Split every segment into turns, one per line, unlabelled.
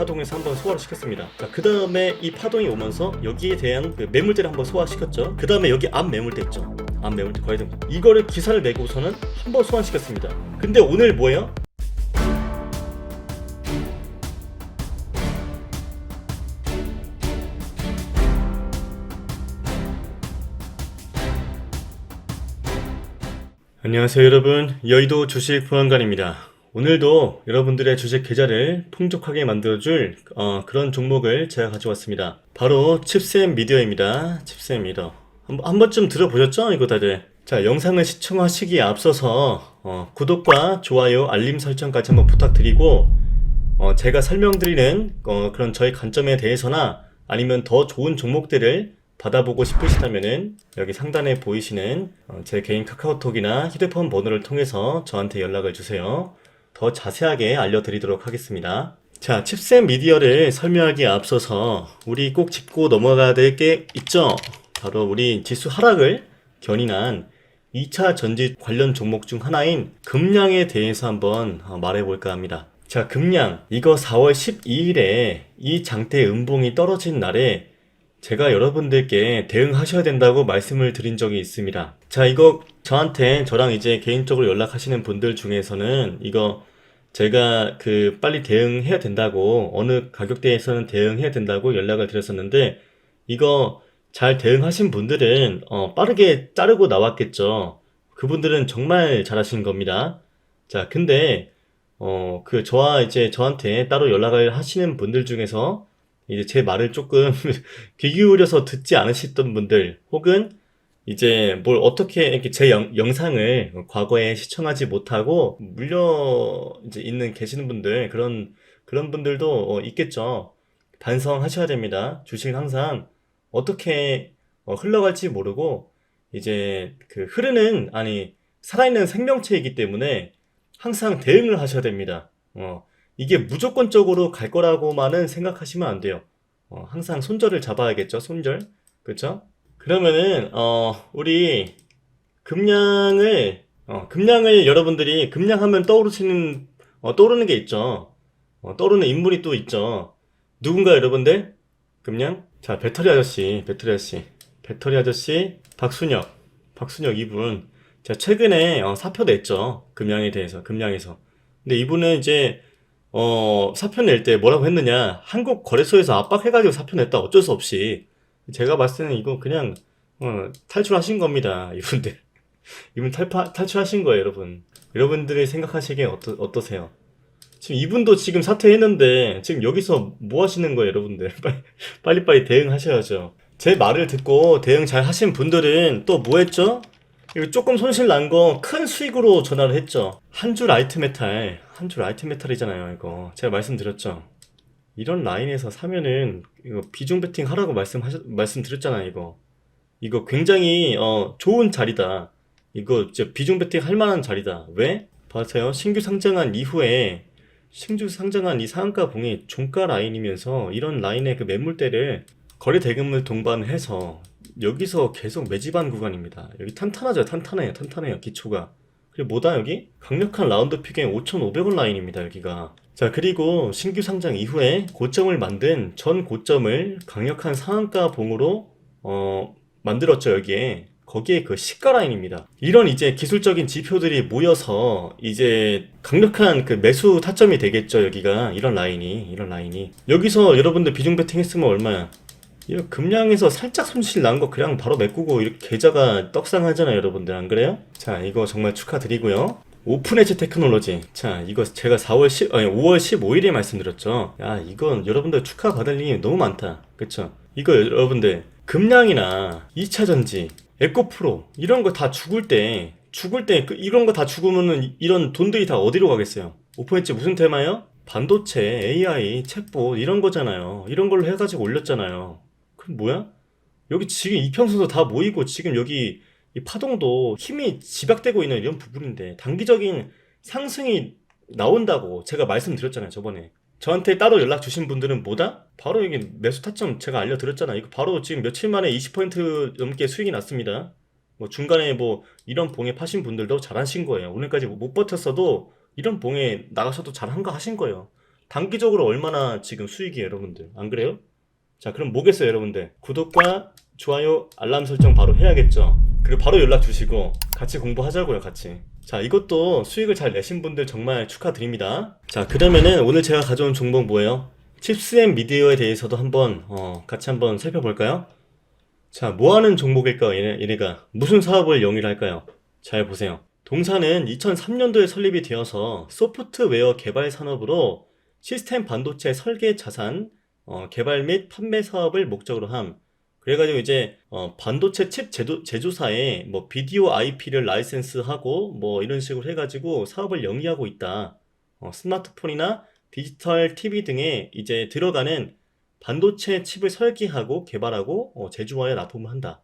파동에서 한번 소화를 시켰습니다. 그 다음에 이 파동이 오면서 여기에 대한 그 매물대를 한번 소화시켰죠. 그 다음에 여기 앞 매물대 있죠. 앞 매물대 거의 등 이거를 기사를 내고서는 한번 소환시켰습니다. 근데 오늘 뭐예요? 안녕하세요 여러분 여의도 주식 보안관입니다 오늘도 여러분들의 주식 계좌를 풍족하게 만들어줄 어, 그런 종목을 제가 가져왔습니다. 바로 칩셈 미디어입니다. 칩셈 미디어. 한, 한 번쯤 들어보셨죠? 이거 다들? 자 영상을 시청하시기에 앞서서 어, 구독과 좋아요 알림 설정까지 한번 부탁드리고 어, 제가 설명드리는 어, 그런 저의 관점에 대해서나 아니면 더 좋은 종목들을 받아보고 싶으시다면은 여기 상단에 보이시는 어, 제 개인 카카오톡이나 휴대폰 번호를 통해서 저한테 연락을 주세요. 더 자세하게 알려드리도록 하겠습니다. 자, 칩셋 미디어를 설명하기에 앞서서 우리 꼭 짚고 넘어가야 될 게 있죠? 바로 우리 지수 하락을 견인한 2차 전지 관련 종목 중 하나인 금량에 대해서 한번 어, 말해볼까 합니다. 자, 금량. 이거 4월 12일에 이 장대 음봉이 떨어진 날에 제가 여러분들께 대응하셔야 된다고 말씀을 드린 적이 있습니다. 자, 이거 저한테 저랑 이제 개인적으로 연락하시는 분들 중에서는 이거 제가 그 빨리 대응해야 된다고 어느 가격대에서는 대응해야 된다고 연락을 드렸었는데 이거 잘 대응하신 분들은 어, 빠르게 자르고 나왔겠죠. 그분들은 정말 잘하신 겁니다. 자, 근데 어, 그 저와 이제 저한테 따로 연락을 하시는 분들 중에서 이제 제 말을 조금 귀 기울여서 듣지 않으셨던 분들 혹은 이제 뭘 어떻게 이렇게 제 영, 영상을 과거에 시청하지 못하고 물려 이제 있는 계시는 분들 그런 그런 분들도 어, 있겠죠. 반성하셔야 됩니다. 주식은 항상 어떻게 어, 흘러갈지 모르고 이제 그 흐르는 아니 살아있는 생명체이기 때문에 항상 대응을 하셔야 됩니다. 어, 이게 무조건적으로 갈 거라고만은 생각하시면 안 돼요. 어, 항상 손절을 잡아야겠죠, 손절. 그쵸? 그러면은, 어, 우리, 금량을, 어, 금량을 여러분들이, 금량하면 떠오르시는, 어, 떠오르는 게 있죠. 어, 떠오르는 인물이 또 있죠. 누군가 여러분들? 금량? 자, 배터리 아저씨, 배터리 아저씨. 배터리 아저씨, 박순혁. 박순혁 이분. 제가 최근에, 어, 사표 냈죠. 금량에 대해서, 금량에서. 근데 이분은 이제, 어, 사표 낼 때 뭐라고 했느냐. 한국 거래소에서 압박해가지고 사표 냈다. 어쩔 수 없이. 제가 봤을 때는 이거 그냥, 어, 탈출하신 겁니다. 이분들. 이분 탈파, 탈출하신 거예요, 여러분. 여러분들이 생각하시기에 어떠, 어떠세요? 지금 이분도 지금 사퇴했는데, 지금 여기서 뭐 하시는 거예요, 여러분들? 빨리, 빨리 빨리 대응하셔야죠. 제 말을 듣고 대응 잘 하신 분들은 또 뭐 했죠? 이거 조금 손실 난 거 큰 수익으로 전화를 했죠. 한줄 라이트 메탈, 한줄 라이트 메탈이잖아요, 이거. 제가 말씀드렸죠. 이런 라인에서 사면은 이거 비중 베팅 하라고 말씀하셨, 말씀드렸잖아요, 이거. 이거 굉장히 어, 좋은 자리다. 이거 진짜 비중 베팅 할 만한 자리다. 왜? 봐세요. 신규 상장한 이후에 신규 상장한 이 상한가 봉이 종가 라인이면서 이런 라인의 그 매물대를 거래 대금을 동반해서 여기서 계속 매집한 구간입니다. 여기 탄탄하죠? 탄탄해요. 탄탄해요. 기초가. 그리고 뭐다 여기? 강력한 라운드 픽의 5,500원 라인입니다. 여기가. 자 그리고 신규 상장 이후에 고점을 만든 전 고점을 강력한 상한가 봉으로 어, 만들었죠. 여기에. 거기에 그 시가 라인입니다. 이런 이제 기술적인 지표들이 모여서 이제 강력한 그 매수 타점이 되겠죠. 여기가 이런 라인이 이런 라인이 여기서 여러분들 비중 베팅 했으면 얼마야? 이거 금량에서 살짝 손실 난 거 그냥 바로 메꾸고 이렇게 계좌가 떡상하잖아요 여러분들. 안 그래요? 자 이거 정말 축하드리고요. 오픈에지 테크놀로지. 자 이거 제가 4월 10 아니 5월 15일에 말씀드렸죠. 야 이건 여러분들 축하받을 일이 너무 많다. 그쵸? 이거 여러분들 금량이나 2차전지 에코프로 이런 거 다 죽을 때 죽을 때그 이런 거 다 죽으면은 이런 돈들이 다 어디로 가겠어요? 오픈에지 무슨 테마예요? 반도체, AI, 챗봇 이런 거잖아요. 이런 걸로 해가지고 올렸잖아요 뭐야? 여기 지금 이평선도 다 모이고 지금 여기 이 파동도 힘이 집약되고 있는 이런 부분인데 단기적인 상승이 나온다고 제가 말씀드렸잖아요 저번에 저한테 따로 연락 주신 분들은 뭐다? 바로 여기 매수 타점 제가 알려드렸잖아요 이거 바로 지금 며칠 만에 20% 넘게 수익이 났습니다 뭐 중간에 뭐 이런 봉에 파신 분들도 잘하신 거예요 오늘까지 못 버텼어도 이런 봉에 나가셔도 잘한 거 하신 거예요 단기적으로 얼마나 지금 수익이에요, 여러분들. 안 그래요? 자, 그럼 뭐겠어요, 여러분들? 구독과 좋아요, 알람 설정 바로 해야겠죠? 그리고 바로 연락 주시고 같이 공부하자고요, 같이. 자, 이것도 수익을 잘 내신 분들 정말 축하드립니다. 자, 그러면은 오늘 제가 가져온 종목 뭐예요? 칩스앤 미디어에 대해서도 한번 어, 같이 한번 살펴볼까요? 자, 뭐 하는 종목일까요, 얘네, 얘네가? 무슨 사업을 영위를 할까요? 잘 보세요. 동사는 2003년도에 설립이 되어서 소프트웨어 개발 산업으로 시스템 반도체 설계 자산 어, 개발 및 판매 사업을 목적으로 함. 그래가지고 이제 어, 반도체 칩 제조, 제조사에 뭐 비디오 IP를 라이센스하고 뭐 이런 식으로 해가지고 사업을 영위하고 있다. 어, 스마트폰이나 디지털 TV 등에 이제 들어가는 반도체 칩을 설계하고 개발하고 어, 제조하여 납품을 한다.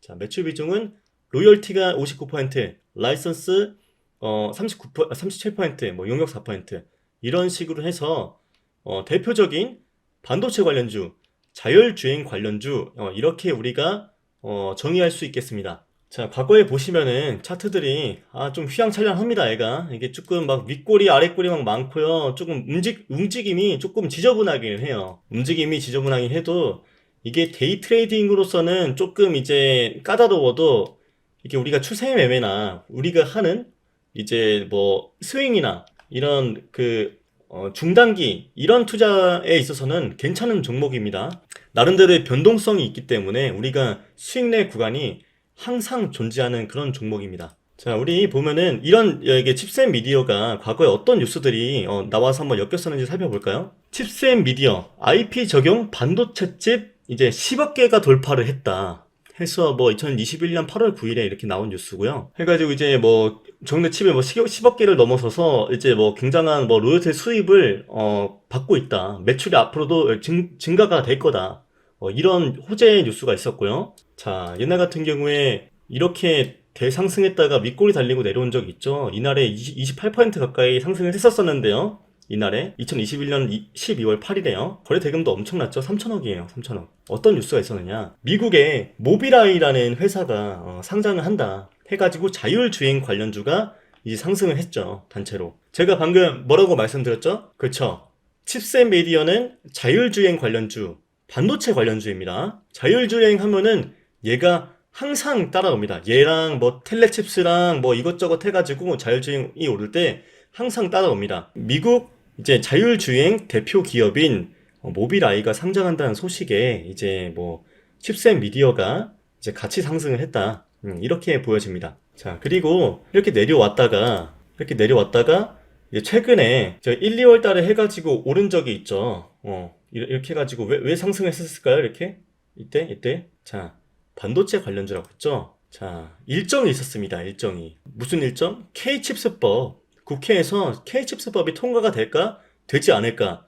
자, 매출 비중은 로열티가 59%, 라이선스 어, 39%, 37%, 뭐 용역 4% 이런 식으로 해서 어, 대표적인 반도체 관련주, 자율주행 관련주 어, 이렇게 우리가 어, 정의할 수 있겠습니다. 자, 과거에 보시면은 차트들이 아, 좀 휘황찬란합니다, 얘가. 이게 조금 막 윗꼬리, 아랫꼬리 막 많고요. 조금 움직, 움직임이 조금 지저분하긴 해요. 움직임이 지저분하긴 해도 이게 데이 트레이딩으로서는 조금 이제 까다로워도 이게 우리가 추세 매매나 우리가 하는 이제 뭐 스윙이나 이런 그 어, 중단기 이런 투자에 있어서는 괜찮은 종목입니다. 나름대로의 변동성이 있기 때문에 우리가 수익 내 구간이 항상 존재하는 그런 종목입니다. 자, 우리 보면은 이런 이게 칩셋 미디어가 과거에 어떤 뉴스들이 어, 나와서 한번 엮였었는지 살펴볼까요? 칩셋 미디어 IP 적용 반도체 칩 이제 10억 개가 돌파를 했다. 해서 뭐 2021년 8월 9일에 이렇게 나온 뉴스고요. 해가지고 이제 뭐 정례 칩에 뭐 10억, 10억 개를 넘어서서 이제 뭐 굉장한 뭐 로열티 수입을 어 받고 있다. 매출이 앞으로도 증, 증가가 될 거다. 어, 이런 호재 뉴스가 있었고요. 자, 옛날 같은 경우에 이렇게 대상승했다가 윗골이 달리고 내려온 적이 있죠. 이날에 20, 28% 가까이 상승을 했었었는데요. 이날에 2021년 12월 8일에요. 거래 대금도 엄청났죠. 3천억이에요. 3천억. 어떤 뉴스가 있었느냐? 미국의 모비라이라는 회사가 어, 상장을 한다. 해가지고 자율주행 관련주가 이제 상승을 했죠. 단체로. 제가 방금 뭐라고 말씀드렸죠? 그렇죠. 칩셋 미디어는 자율주행 관련주, 반도체 관련주입니다. 자율주행 하면은 얘가 항상 따라옵니다. 얘랑 뭐 텔레칩스랑 뭐 이것저것 해가지고 자율주행이 오를 때 항상 따라옵니다. 미국 이제 자율주행 대표 기업인 어, 모빌아이가 상장한다는 소식에 이제 뭐 칩셋 미디어가 이제 같이 상승을 했다. 음, 이렇게 보여집니다. 자, 그리고 이렇게 내려왔다가 이렇게 내려왔다가 최근에 저 1, 2월 달에 해가지고 오른 적이 있죠. 어, 이- 이렇게 해가지고 왜, 왜 상승했었을까요? 이렇게? 이때? 이때? 자, 반도체 관련주라고 했죠. 자, 일정이 있었습니다. 일정이. 무슨 일정? K칩스법. 국회에서 K칩스법이 통과가 될까? 되지 않을까?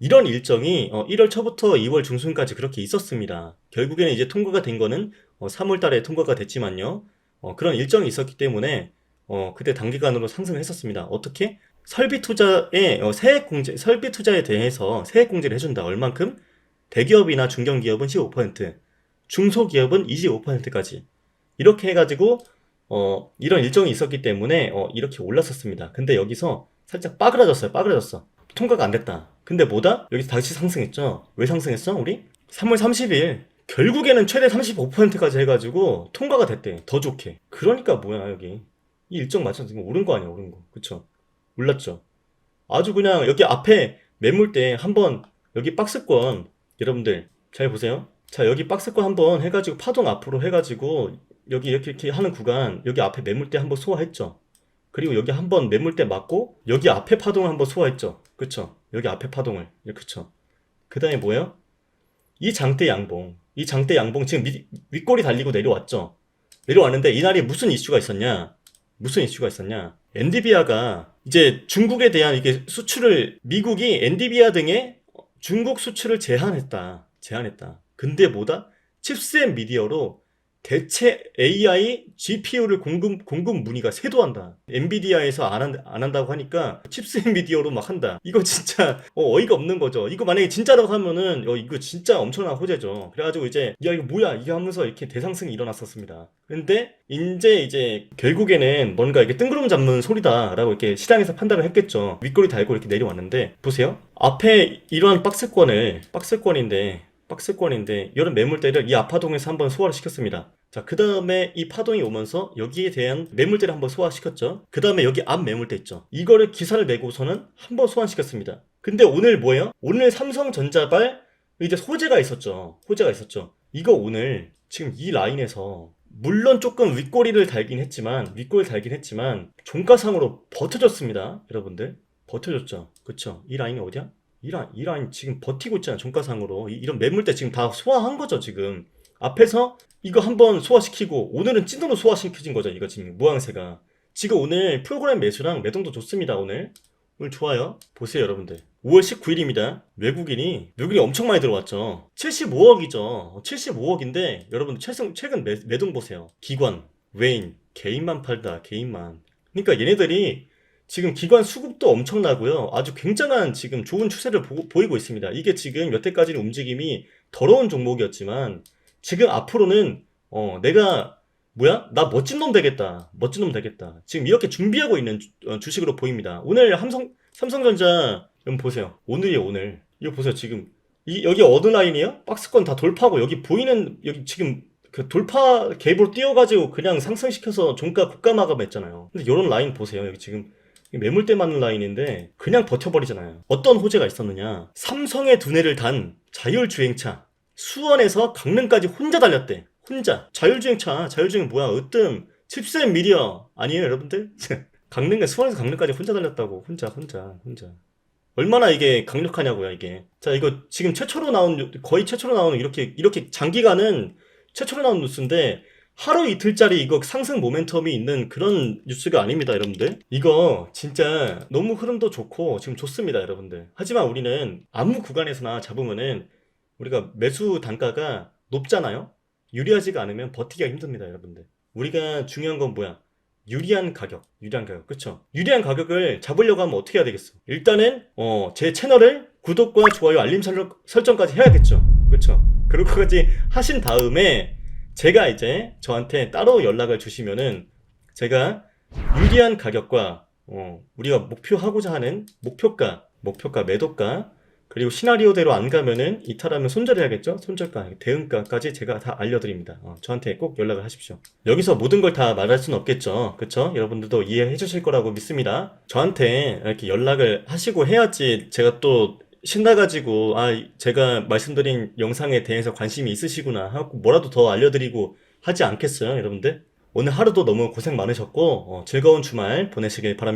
이런 일정이 어, 1월 초부터 2월 중순까지 그렇게 있었습니다. 결국에는 이제 통과가 된 거는 어, 3월 달에 통과가 됐지만요. 어, 그런 일정이 있었기 때문에 어, 그때 단기간으로 상승했었습니다. 어떻게? 설비 투자에 어, 세액 공제, 설비 투자에 대해서 세액 공제를 해준다. 얼만큼? 대기업이나 중견기업은 15%, 중소기업은 25%까지 이렇게 해가지고 어, 이런 일정이 있었기 때문에 어, 이렇게 올랐었습니다. 근데 여기서 살짝 빠그라졌어요. 빠그라졌어. 통과가 안 됐다. 근데 뭐다? 여기서 다시 상승했죠. 왜 상승했어? 우리? 3월 30일 결국에는 최대 35%까지 해가지고 통과가 됐대. 더 좋게. 그러니까 뭐야 여기 이 일정 맞춰서 지금 오른 거 아니야 오른 거. 그쵸? 올랐죠. 아주 그냥 여기 앞에 매물대 한번 여기 박스권 여러분들 잘 보세요. 자 여기 박스권 한번 해가지고 파동 앞으로 해가지고 여기 이렇게 이렇게 하는 구간 여기 앞에 매물대 한번 소화했죠. 그리고 여기 한번 매물대 맞고 여기 앞에 파동을 한번 소화했죠. 그쵸? 여기 앞에 파동을 예, 그쵸? 그 다음에 뭐예요? 이 장대 양봉 이 장대 양봉 지금 밑, 윗골이 달리고 내려왔죠. 내려왔는데 이날이 무슨 이슈가 있었냐? 무슨 이슈가 있었냐? 엔디비아가 이제 중국에 대한 이게 수출을 미국이 엔디비아 등의 중국 수출을 제한했다. 제한했다. 근데 뭐다? 칩셋 미디어로 대체 AI GPU를 공급, 공급 문의가 쇄도한다. 엔비디아에서 안, 한, 안 한다고 하니까 칩스 엔비디아로 막 한다. 이거 진짜 어, 어이가 없는 거죠. 이거 만약에 진짜라고 하면은 어, 이거 진짜 엄청난 호재죠. 그래가지고 이제 야 이거 뭐야 이게 하면서 이렇게 대상승이 일어났었습니다. 근데 이제 이제 결국에는 뭔가 이게 뜬구름 잡는 소리다라고 이렇게 시장에서 판단을 했겠죠. 윗꼬리 달고 이렇게 내려왔는데 보세요. 앞에 이러한 박스권을 박스권인데 박스권인데 이런 매물대를 이 아파동에서 한번 소화를 시켰습니다. 자, 그 다음에 이 파동이 오면서 여기에 대한 매물대를 한번 소화시켰죠. 그 다음에 여기 앞 매물대 있죠. 이거를 기사를 내고서는 한번 소환시켰습니다. 근데 오늘 뭐예요? 오늘 삼성전자발 이제 호재가 있었죠. 호재가 있었죠. 이거 오늘 지금 이 라인에서 물론 조금 윗꼬리를 달긴 했지만 윗꼬리 달긴 했지만 종가상으로 버텨줬습니다. 여러분들 버텨줬죠. 그쵸? 이 라인이 어디야? 이 라인, 이 라인 지금 버티고 있잖아. 종가상으로 이, 이런 매물대 지금 다 소화한 거죠. 지금 앞에서 이거 한번 소화시키고 오늘은 찐으로 소화시켜진 거죠. 이거 지금 무항세가 지금 오늘 프로그램 매수랑 매동도 좋습니다. 오늘 오늘 좋아요. 보세요, 여러분들. 5월 19일입니다. 외국인이 외국인이 엄청 많이 들어왔죠. 75억이죠. 75억인데 여러분 최근 최근 매, 매동 보세요. 기관, 외인, 개인만 팔다. 개인만. 그러니까 얘네들이 지금 기관 수급도 엄청나고요. 아주 굉장한 지금 좋은 추세를 보, 보이고 있습니다. 이게 지금 여태까지는 움직임이 더러운 종목이었지만 지금 앞으로는 어 내가 뭐야? 나 멋진 놈 되겠다. 멋진 놈 되겠다. 지금 이렇게 준비하고 있는 주, 어, 주식으로 보입니다. 오늘 삼성 삼성전자 여러분 보세요. 오늘이에요, 오늘. 이거 보세요, 지금. 이 여기 어느 라인이에요? 박스권 다 돌파하고 여기 보이는 여기 지금 그 돌파 갭으로 뛰어가지고 그냥 상승시켜서 종가 고가 마감했잖아요. 근데 이런 라인 보세요. 여기 지금 매물대 맞는 라인인데 그냥 버텨버리잖아요. 어떤 호재가 있었느냐? 삼성의 두뇌를 단 자율주행차 수원에서 강릉까지 혼자 달렸대. 혼자. 자율주행차. 자율주행 뭐야? 으뜸. 칩셋 미디어. 아니에요, 여러분들? 강릉, 수원에서 강릉까지 혼자 달렸다고. 혼자, 혼자, 혼자. 얼마나 이게 강력하냐고요, 이게. 자, 이거 지금 최초로 나온, 거의 최초로 나오는 이렇게, 이렇게 장기간은 최초로 나온 뉴스인데, 하루 이틀짜리 이거 상승 모멘텀이 있는 그런 뉴스가 아닙니다, 여러분들. 이거 진짜 너무 흐름도 좋고 지금 좋습니다, 여러분들. 하지만 우리는 아무 구간에서나 잡으면은 우리가 매수 단가가 높잖아요? 유리하지가 않으면 버티기가 힘듭니다, 여러분들. 우리가 중요한 건 뭐야? 유리한 가격, 유리한 가격, 그쵸? 유리한 가격을 잡으려고 하면 어떻게 해야 되겠어? 일단은, 어, 제 채널을 구독과 좋아요, 알림 설정, 설정까지 해야겠죠? 그쵸? 그렇게까지 하신 다음에 제가 이제 저한테 따로 연락을 주시면은 제가 유리한 가격과, 어, 우리가 목표하고자 하는 목표가, 목표가, 매도가, 그리고 시나리오대로 안 가면은 이탈하면 손절해야겠죠? 손절가, 대응가까지 제가 다 알려드립니다. 어, 저한테 꼭 연락을 하십시오. 여기서 모든 걸 다 말할 수는 없겠죠. 그쵸? 여러분들도 이해해 주실 거라고 믿습니다. 저한테 이렇게 연락을 하시고 해야지 제가 또 신나가지고, 아, 제가 말씀드린 영상에 대해서 관심이 있으시구나 하고 뭐라도 더 알려드리고 하지 않겠어요, 여러분들? 오늘 하루도 너무 고생 많으셨고, 어, 즐거운 주말 보내시길 바랍니다.